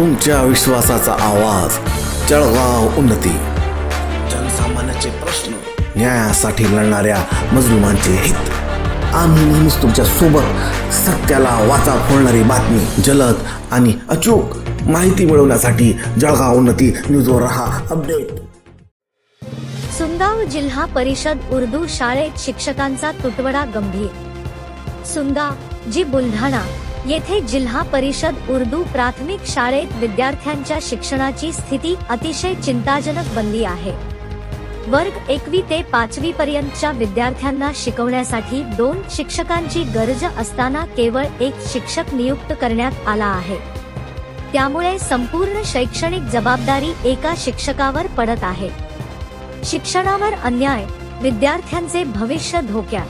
तुमच्या विश्वासाचा आवाज. जळगाव उन्नती. जनसामान्याचे प्रश्न न्यायासाठी लढणाऱ्या मजलुमांचे हित. आम्ही नेहमीच तुमच्यासोबत सत्याला वाचा फोडणारी बातमी जलद आणि अचूक माहिती मिळवण्यासाठी जळगाव उन्नती न्यूजवर रहा अपडेट. सुंगाव जिल्हा परिषद उर्दू शाळेत शिक्षकांचा तुटवडा गंभीर. सुंगाव जी बुलढाणा येथे जिल्हा परिषद उर्दू प्राथमिक शाळेत विद्यार्थ्यांच्या शिक्षणाची स्थिती अतिशय चिंताजनक बनली आहे. वर्ग एकवी ते पाचवी पर्यंतच्या विद्यार्थ्यांना शिकवण्यासाठी दोन शिक्षकांची गरज असताना केवळ एक शिक्षक नियुक्त करण्यात आला आहे. त्यामुळे संपूर्ण शैक्षणिक जबाबदारी एका शिक्षकावर पडत आहे. शिक्षणावर अन्याय विद्यार्थ्यांचे भविष्य धोक्यात.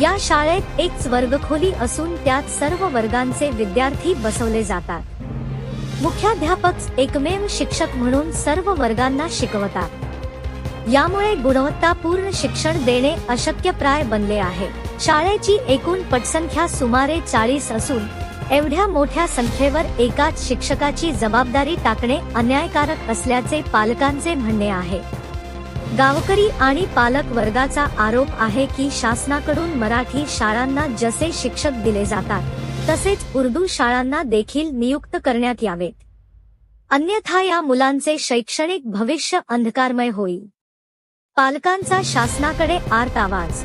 या शाळेत एकच वर्गखोली असून त्यात सर्व वर्गांचे विद्यार्थी बसवले जातात. मुख्याध्यापक एकमेव शिक्षक म्हणून सर्व वर्गांना शिकवतात. यामुळे गुणवत्तापूर्ण शिक्षण देणे अशक्यप्राय बनले आहे. शाळेची एकूण पटसंख्या सुमारे चाळीस असून एवढ्या मोठ्या संख्येवर एकाच शिक्षकाची जबाबदारी टाकणे अन्यायकारक असल्याचे पालकांचे म्हणणे आहे. गावकरी आणि पालक वर्गाचा आरोप आहे की शासनाकडून मराठी शाळांना जसे शिक्षक दिले जातात तसेच उर्दू शाळांना देखील नियुक्त करण्यात यावेत. अन्यथा या मुलांचे शैक्षणिक भविष्य अंधकारमय होईल. पालकांचा शासनाकडे आर्त आवाज.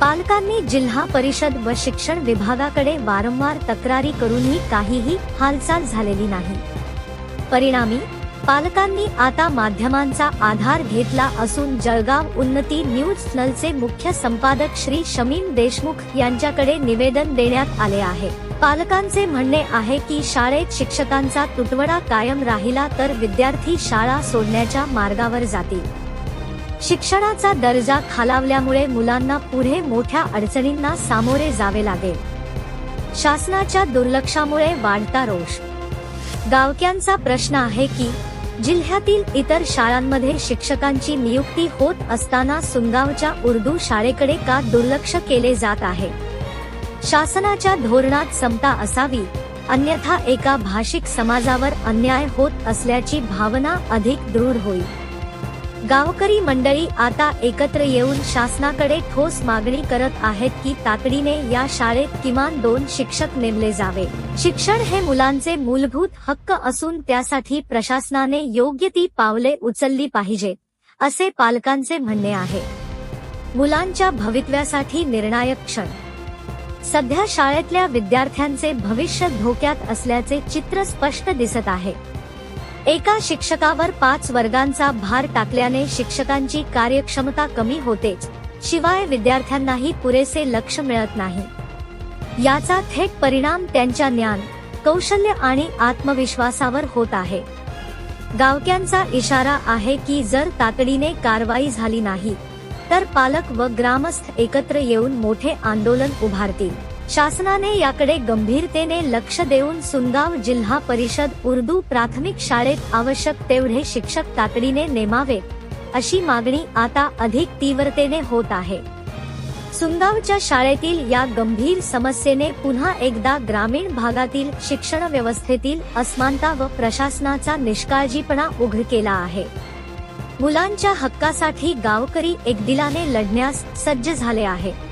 पालकांनी जिल्हा परिषद व शिक्षण विभागाकडे वारंवार तक्रारी करूनही काहीही हालचाल झालेली नाही. परिणामी पालकांनी आता माध्यमांचा आधार घेतला असून जळगाव उन्नती न्यूज नलचे मुख्य संपादक श्री शमीन देशमुख यांच्याकडे निवेदन देण्यात आले आहे. पालकांचे म्हणणे आहे की शाळेत शिक्षकांचा तुटवडा कायम राहिला तर विद्यार्थी शाळा सोडण्याच्या मार्गावर जातील. शिक्षणाचा दर्जा खालावल्यामुळे मुलांना पुढे मोठ्या अडचणींना सामोरे जावे लागेल. शासनाच्या दुर्लक्षामुळे वाढता रोष. गावक्यांचा प्रश्न आहे की जिल्ह्यातील इतर शाळांमध्ये शिक्षकांची नियुक्ती होत असताना सुनगावच्या उर्दू शाळेकडे का दुर्लक्ष केले जात आहे? शासनाच्या धोरणात समता असावी अन्यथा एका भाषिक समाजावर अन्याय होत असल्याची भावना अधिक दृढ होईल. गावकरी मंडळी आता एकत्र येऊन शासनाकडे ठोस मागणी करत आहेत की तातडीने या शाळेत किमान दोन शिक्षक नेमले जावे. शिक्षण हे मुलांचे मूलभूत हक्क असून त्यासाठी प्रशासनाने योग्य ती पावले उचलली पाहिजे असे पालकांचे म्हणणे आहे. मुलांच्या भवितव्यासाठी निर्णायक क्षण. सध्या शाळेतल्या विद्यार्थ्यांचे भविष्य धोक्यात असल्याचे चित्र स्पष्ट दिसत आहे. एका शिक्षकावर पाच वर्गांचा भार टाकल्याने शिक्षकांची कार्यक्षमता कमी होतेच. शिवाय विद्यार्थ्यांनाही पुरेसे लक्ष मिळत नाही. याचा थेट परिणाम त्यांच्या ज्ञान कौशल्य आणि आत्मविश्वासावर होत आहे. गावक्यांचा इशारा आहे की जर तातडीने कारवाई झाली नाही तर पालक व ग्रामस्थ एकत्र येऊन मोठे आंदोलन उभारतील. शासनाने याकडे गंभीरतेने लक्ष देऊन सुनगाव जिल्हा परिषद उर्दू प्राथमिक शाळेत आवश्यक तेवढे शिक्षक तातडीने नेमावेत अशी मागणी आता अधिक तीव्रतेने होत आहे. सुनगावच्या शाळेतील या गंभीर समस्येने पुन्हा एकदा ग्रामीण भागातील शिक्षण व्यवस्थेतील असमानता व प्रशासनाचा निष्काळजीपणा उघड केला आहे. मुलांच्या हक्कासाठी गावकरी एकदिलाने लढण्यास सज्ज झाले आहे.